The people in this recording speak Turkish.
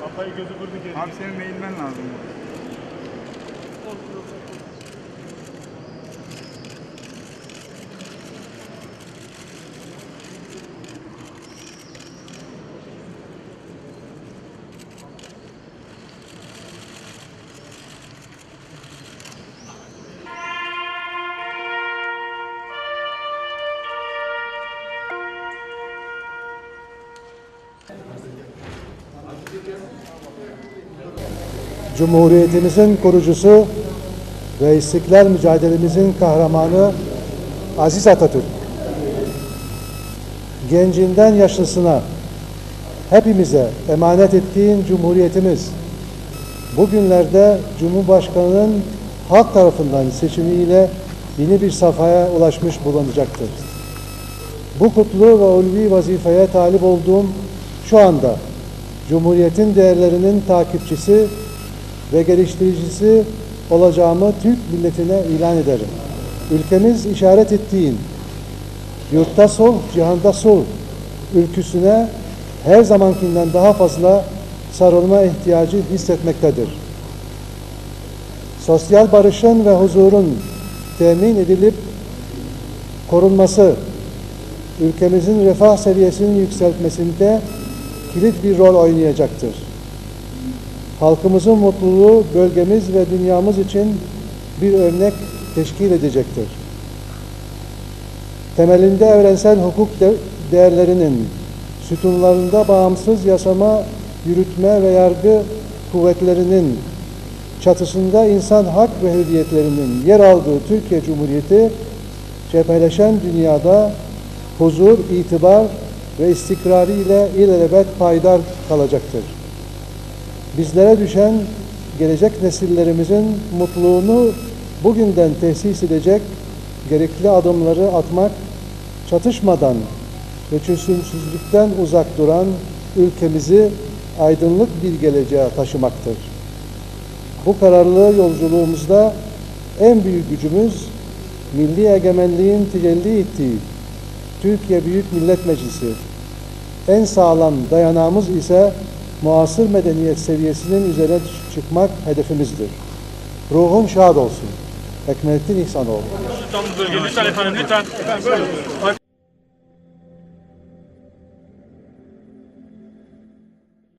Kafayı gözü vurdu geri. Abi senin eğilmen lazım. Cumhuriyetimizin kurucusu ve istiklal mücadelemizin kahramanı Aziz Atatürk. Gencinden yaşlısına hepimize emanet ettiğin Cumhuriyetimiz bugünlerde Cumhurbaşkanı'nın halk tarafından seçimiyle yeni bir safhaya ulaşmış bulunacaktır. Bu kutlu ve ulvi vazifeye talip olduğum şu anda Cumhuriyetin değerlerinin takipçisi ve geliştiricisi olacağımı Türk milletine ilan ederim. Ülkemiz işaret ettiğin yurtta sulh, cihanda sulh ülküsüne her zamankinden daha fazla sarılma ihtiyacı hissetmektedir. Sosyal barışın ve huzurun temin edilip korunması, ülkemizin refah seviyesinin yükseltmesinde kilit bir rol oynayacaktır. Halkımızın mutluluğu bölgemiz ve dünyamız için bir örnek teşkil edecektir. Temelinde evrensel hukuk de- değerlerinin sütunlarında bağımsız yasama, yürütme ve yargı kuvvetlerinin çatısında insan hak ve hürriyetlerinin yer aldığı Türkiye Cumhuriyeti cepheleşen dünyada huzur, itibar ve istikrarı ile ilelebet payidar kalacaktır. Bizlere düşen gelecek nesillerimizin mutluluğunu bugünden tesis edecek gerekli adımları atmak, çatışmadan ve çözümsüzlükten uzak duran ülkemizi aydınlık bir geleceğe taşımaktır. Bu kararlı yolculuğumuzda en büyük gücümüz milli egemenliğin tecelli ettiği Türkiye Büyük Millet Meclisi. En sağlam dayanağımız ise muasır medeniyet seviyesinin üzerine çıkmak hedefimizdir. Ruhun şad olsun. Ekmelettin İhsanoğlu. Lütfen efendim lütfen.